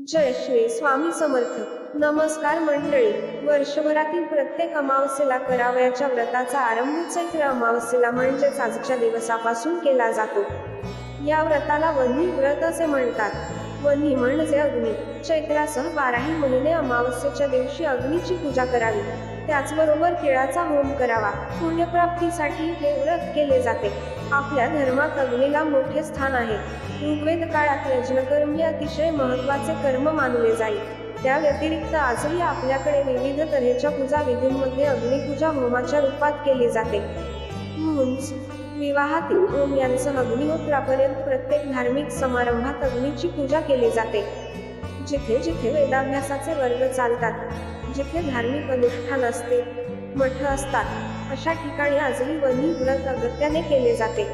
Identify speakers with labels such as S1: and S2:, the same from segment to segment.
S1: जय श्री स्वामी समर्थ. नमस्कार मंडळी. वर्षभरातील प्रत्येक अमावस्येला करावयाच्या व्रताचा आरंभ चैत्र अमावस्येला म्हणजेच आजच्या दिवसापासून केला जातो. या व्रताला वन्ही व्रत असे म्हणतात. वन्ही म्हणजे अग्नी. चैत्रासह बाराही महिने अमावस्येच्या दिवशी अग्नीची पूजा करावी. त्याचबरोबर तिळाचा होम करावा. पुण्यप्राप्तीसाठी हे व्रत केले जाते. आपल्या धर्मात अग्नीला मोठे स्थान आहे. ऋग्वेद काळात यज्ञकर्म हे अतिशय महत्त्वाचे कर्म मानले जाईल. त्या व्यतिरिक्त आजही आपल्याकडे विविध तऱ्हेच्या पूजा विधींमध्ये अग्निपूजा होमाच्या रूपात केली जाते. मुंज विवाहातील होम यांसह अग्निहोत्रापर्यंत प्रत्येक धार्मिक समारंभात अग्नीची पूजा केली जाते. जिथे जिथे वेदाभ्यासाचे वर्ग चालतात जिथे धार्मिक अनुष्ठान असते मठ असतात अशा ठिकाणी आजही वन्ही व्रत अगत्याने केले जाते.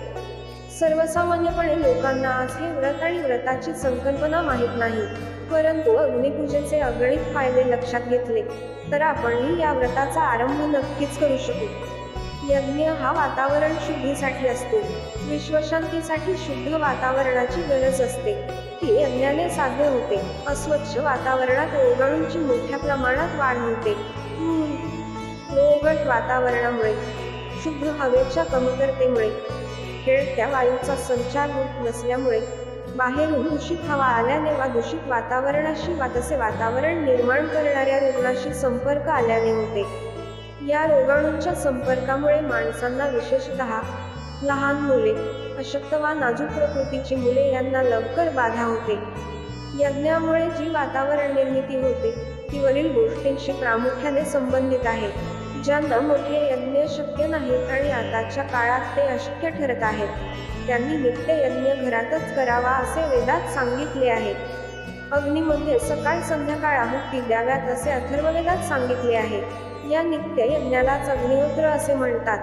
S1: सर्वसामान्यपणे लोकांना आज हे व्रत आणि व्रताची संकल्पना माहीत नाही. परंतु अग्निपूजेचे अगणित फायदे लक्षात घेतले तर आपणही या व्रताचा आरंभ नक्कीच करू शकू. यज्ञ हा वातावरण शुद्धीसाठी असतो. विश्वशांतीसाठी शुद्ध वातावरणाची गरज असते. ती यज्ञाने साध्य होते. अस्वच्छ वातावरणात रोगाणूंची मोठ्या प्रमाणात वाढ होते. मूल वातावरणामुळे शुद्ध हवेच्या कमतरतेमुळे खेळत्या वायूचा संचार होत नसल्यामुळे बाहेरून दूषित हवा आल्याने वा दूषित वातावरणाशी वा तसे वातावरण निर्माण करणाऱ्या रुग्णाशी संपर्क आल्याने होते. या रोगाणूंच्या संपर्कामुळे माणसांना विशेषतः लहान मुले अशक्त वा नाजूक प्रकृतीची मुले यांना लवकर बाधा होते. यज्ञामुळे जी वातावरण निर्मिती होते ती वरील गोष्टींशी प्रामुख्याने संबंधित आहे. ज्यांना मोठे यज्ञ शक्य नाहीत आणि आताच्या काळात ते अशक्य ठरत आहेत. त्यांनी नित्य यज्ञ घरातच करावा असे वेदात सांगितले आहे. अग्नीमध्ये सकाळ संध्याकाळ आहुती द्याव्यात असे अथर्ववेदात सांगितले आहे. या नित्य यज्ञालाच अग्निहोत्र असे म्हणतात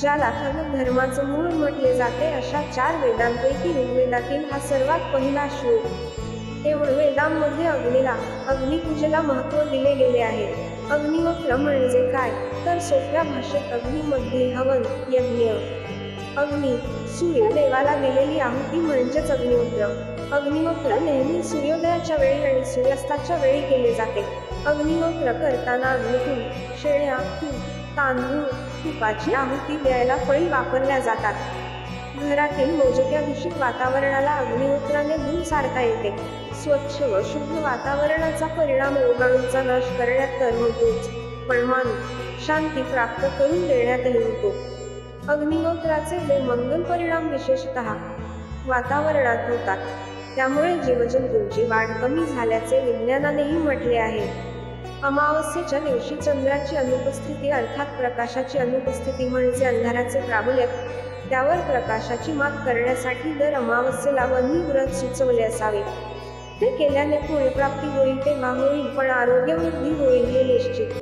S1: ज्याला धर्माचं मूळ म्हटले जाते अशा चार वेदांपैकी ऋग्वेदातील हा सर्वात पहिला श्लोक. एवढं वेदांमध्ये अग्नीला अग्निपूजेला महत्त्व दिले गेले आहे. अग्निहोत्र म्हणजे काय? सोप्या भाषेत अग्नीमध्ये हवन यज्ञ. अग्नी सूर्य देवाला दिलेली आहुती म्हणजेच अग्निहोत्र अग्निहोत्र नेहमी सूर्योदयाच्या वेळी आणि सूर्यास्ताच्या वेळी केले जाते. अग्निहोत्र करताना अग्नितून शेळ्या तूप तांदूळ तुपाची आहुती द्यायला फळी वापरल्या जातात. घरातील मोजक्या दूषित वातावरणाला अग्निहोत्राने धूम सारता येते. स्वच्छ व शुद्ध वातावरणाचा परिणाम रोगाणूंचा नाश करण्यात तर होतोच. पण शांती प्राप्त करून देण्यातही होतो. अग्निहोत्राचे जे मंगल परिणाम विशेषतः वातावरणात होतात. त्यामुळे जीवजंतूंची वाढ कमी झाल्याचे विज्ञानानेही म्हटले आहे. अमावस्येच्या दिवशी चंद्राची अनुपस्थिती अर्थात प्रकाशाची अनुपस्थिती म्हणजे अंधाराचे प्राबल्य त्यावर प्रकाशाची मात करण्यासाठी दर अमावस्येला वन्ही व्रत सुचवले असावे. ते केल्याने पुण्यप्राप्ती होईल तेव्हा होईल पण आरोग्यवृद्धी होईल हे निश्चित.